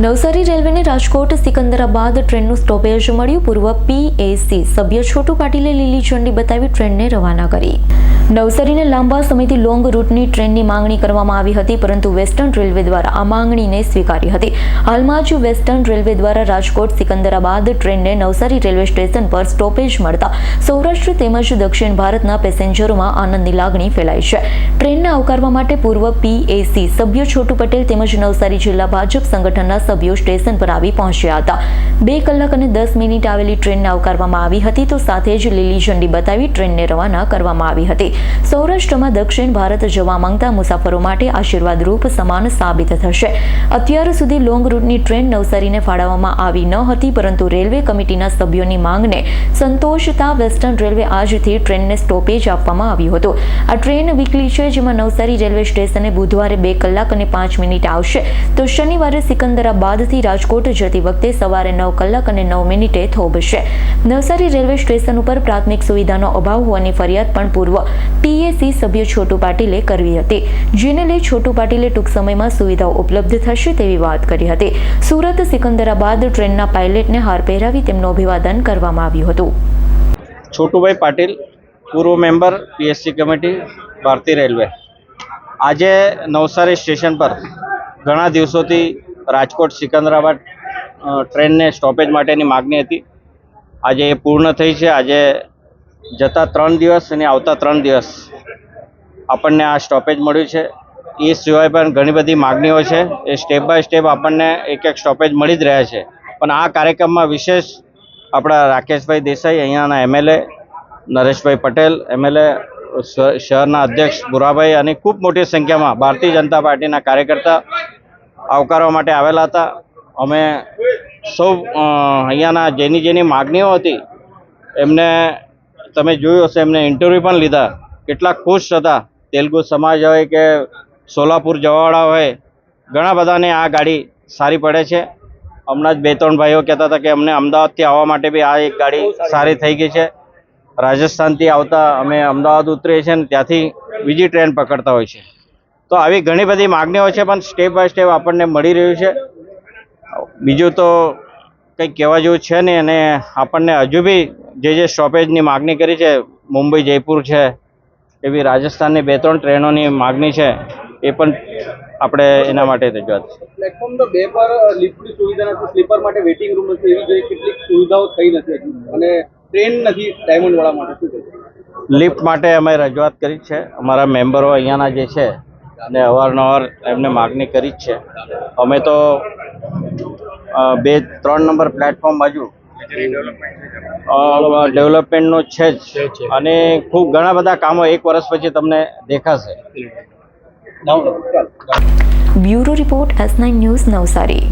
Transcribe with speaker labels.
Speaker 1: નવસારી રેલવેને રાજકોટ, સિકંદરાબાદ ટ્રેનનું સ્ટોપેજ મળ્યું. પૂર્વ પીએસી સભ્ય છોટુ પાટીલે લીલી ઝંડી બતાવી ટ્રેનને રવાના કરી. નવસારીને લાંબા સમયથી લોંગ રૂટની ટ્રેનની માંગણી કરવામાં આવી હતી, પરંતુ વેસ્ટર્ન રેલવે દ્વારા આ માંગણીને સ્વીકારી હતી. હાલમાં જ વેસ્ટર્ન રેલવે દ્વારા રાજકોટ, સિકંદરાબાદ ટ્રેનને નવસારી રેલવે સ્ટેશન પર સ્ટોપેજ મળતા સૌરાષ્ટ્ર તેમજ દક્ષિણ ભારતના પેસેન્જરોમાં આનંદની લાગણી ફેલાઈ છે. ટ્રેનને આવકારવા માટે પૂર્વ પીએસી સભ્ય છોટુ પટેલ તેમજ નવસારી જિલ્લા ભાજપ સંગઠનના સભ્યો સ્ટેશન પર આવી પહોંચ્યા હતા. બે કલાક અને દસ મિનિટ આવેલી ટ્રેનને આવકારવામાં આવી હતી તો સાથે જ લીલી ઝંડી બતાવી ટ્રેનને રવાના કરવામાં આવી હતી. સૌરાષ્ટ્રમાં દક્ષિણ ભારત જવા માંગતા મુસાફરો માટે આશીર્વાદરૂપ સમાન સાબિત થશે. અત્યાર સુધી લોંગ રૂટની ટ્રેન નવસારીને ફાળવવામાં આવી ન હતી, પરંતુ રેલવે કમિટીના સભ્યોની માંગને સંતોષતા વેસ્ટર્ન રેલવે આજથી ટ્રેનને સ્ટોપેજ આપવામાં આવ્યું હતું. આ ટ્રેન વીકલી છે, જેમાં નવસારી રેલવે સ્ટેશને બુધવારે બે કલાક અને પાંચ મિનિટ આવશે. તો શનિવારે સિકંદરાબાદથી રાજકોટ જતી વખતે સવારે નવ કલાક અને નવ મિનિટે થોભશે નવસારી રેલવે સ્ટેશન ઉપર પ્રાથમિક સુવિધાનો અભાવ હોવાની ફરિયાદ પણ પૂર્વ પીએસી સભ્ય છોટુ પાટીલે કરવી હતી. જેને લઈ છોટુ પાટીલે ટૂંક સમયમાં સુવિધાઓ ઉપલબ્ધ થશે તેવી વાત કરી હતી. સુરત, સિકંદરાબાદ ટ્રેનના પાયલટને હાર પહેરાવી તેમનું અભિવાદન કરવામાં આવ્યું હતું.
Speaker 2: છોટુભાઈ પાટીલ, પૂર્વ મેમ્બર, પીએસસી કમિટી, ભારતીય રેલવે. આજે નવસારી સ્ટેશન પર ઘણા દિવસોથી રાજકોટ સિકંદરાબાદ ટ્રેનને સ્ટોપેજ માટેની માગણી હતી. આજે એ પૂર્ણ થઈ છે. આજે જતા ત્રણ દિવસ અને આવતા ત્રણ દિવસ આપણને આ સ્ટોપેજ મળ્યું છે. એ સિવાય પણ ઘણી બધી માગણીઓ છે. એ સ્ટેપ બાય સ્ટેપ આપણને એક એક સ્ટોપેજ મળી જ રહ્યા છે. પણ આ કાર્યક્રમમાં વિશેષ આપણા રાકેશભાઈ દેસાઈ, અહીંયાના એમએલએ નરેશભાઈ પટેલ એમએલએ શહેરના અધ્યક્ષ બુરાભાઈ અને ખૂબ મોટી સંખ્યામાં ભારતીય જનતા પાર્ટીના કાર્યકર્તા આવકારવા માટે આવેલા હતા. અમે સૌ અહીંયાના જેની જેની માગણીઓ હતી, એમને તમે જોયું હશે, એમને ઇન્ટરવ્યૂ પણ લીધા. કેટલા ખુશ હતા. તેલુગુ સમાજ હોય કે સોલાપુર જવાવાળા હોય, ઘણા બધાને આ ગાડી સારી પડે છે. હમણાં જ બે ત્રણ ભાઈઓ કહેતા હતા કે અમને અમદાવાદથી આવવા માટે બી આ એક ગાડી સારી થઈ ગઈ છે. રાજસ્થાનથી આવતા અમે અમદાવાદ ઉતરીએ છીએ ને ત્યાંથી બીજી ટ્રેન પકડતા હોય છે. તો આવી ઘણી બધી માગણીઓ છે પણ સ્ટેપ બાય સ્ટેપ આપણને મળી રહ્યું છે. બીજું તો કંઈ કહેવા જેવું છે નહીં અને આપણને હજુ બી જે જે સ્ટોપેજની માગણી કરી છે મુંબઈ જયપુર છે એવી રાજસ્થાનની બે ત્રણ ટ્રેનોની માગણી છે એ પણ આપણે એના માટે રજૂઆત છે.
Speaker 3: પ્લેટફોર્મ તો બે પર લિફ્ટની સુવિધા નથી સ્લીપર માટે વેઇટિંગ રૂમ નથી એવી જોઈએ કેટલીક સુવિધાઓ થઈ નથી હજુ. અને ટ્રેન નથી ડાયમંડવાળા માટે શું
Speaker 2: લિફ્ટ માટે અમે રજૂઆત કરી છે. અમારા મેમ્બરો અહીંયાના જે છે અને અવારનવાર એમને માગણી કરી જ છે. અમે તો બે ત્રણ નંબર પ્લેટફોર્મ બાજુ ડેવલપમેન્ટનો છે જ. અને ખૂબ ઘણા બધા કામો એક વર્ષ પછી તમને દેખાશે.
Speaker 1: Bureau report S nine news Navsari.